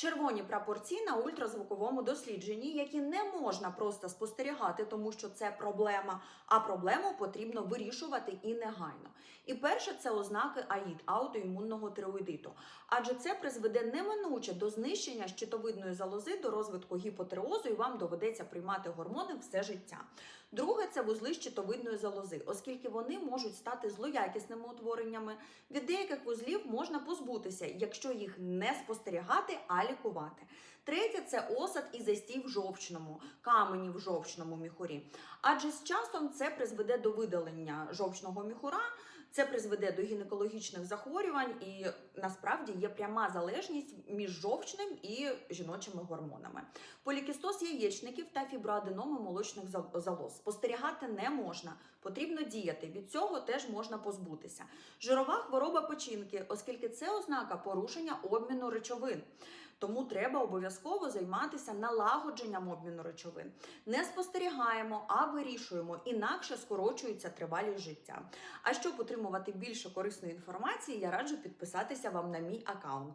Червоні прапорці на ультразвуковому дослідженні, які не можна просто спостерігати, тому що це проблема, а проблему потрібно вирішувати і негайно. І перше це ознаки АІД аутоімунного тиреоїдиту, адже це призведе неминуче до знищення щитовидної залози, до розвитку гіпотиреозу, і вам доведеться приймати гормони все життя. Друге це вузли щитовидної залози, оскільки вони можуть стати злоякісними утвореннями. Від деяких вузлів можна позбутися, якщо їх не спостерігати, а лікувати. Третє це осад і застій в жовчному, камені в жовчному міхурі. Адже з часом це призведе до видалення жовчного міхура, це призведе до гінекологічних захворювань, і насправді є пряма залежність між жовчним і жіночими гормонами. Полікістоз яєчників та фіброаденоми молочних залоз спостерігати не можна. Потрібно діяти. Від цього теж можна позбутися. Жирова хвороба печінки, оскільки це ознака порушення обміну речовин. Тому треба обов'язково займатися налагодженням обміну речовин. Не спостерігаємо, а вирішуємо, інакше скорочується тривалість життя. А щоб отримувати більше корисної інформації, я раджу підписатися вам на мій аккаунт.